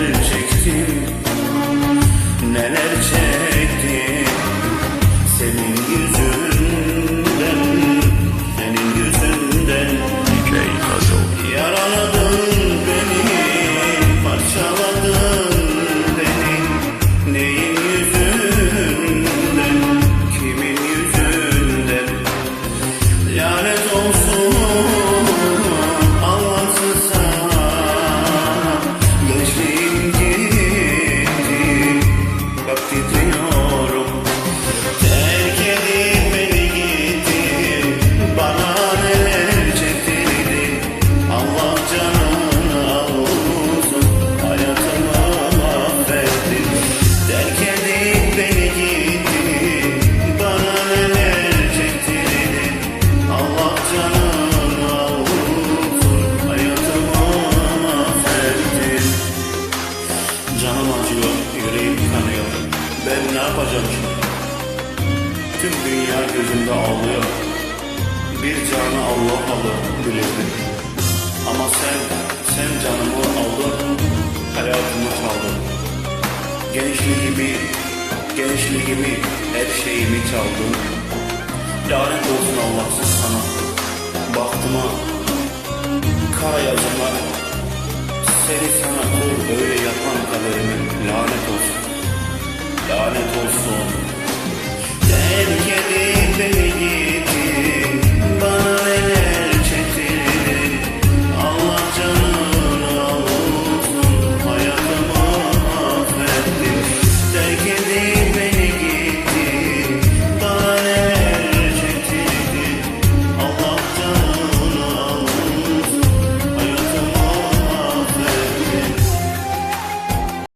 neler çektim Neler çektim yapacağım şimdi? Tüm dünya gözümde ağlıyor. Bir canı Allah alır bilirdim. Ama sen, sen canımı aldın, hayatımı çaldın. Gençliğimi, gençliğimi, her şeyimi çaldın. Lanet olsun Allahsız sana. Olsun. Lanet olsun. Terk edip beni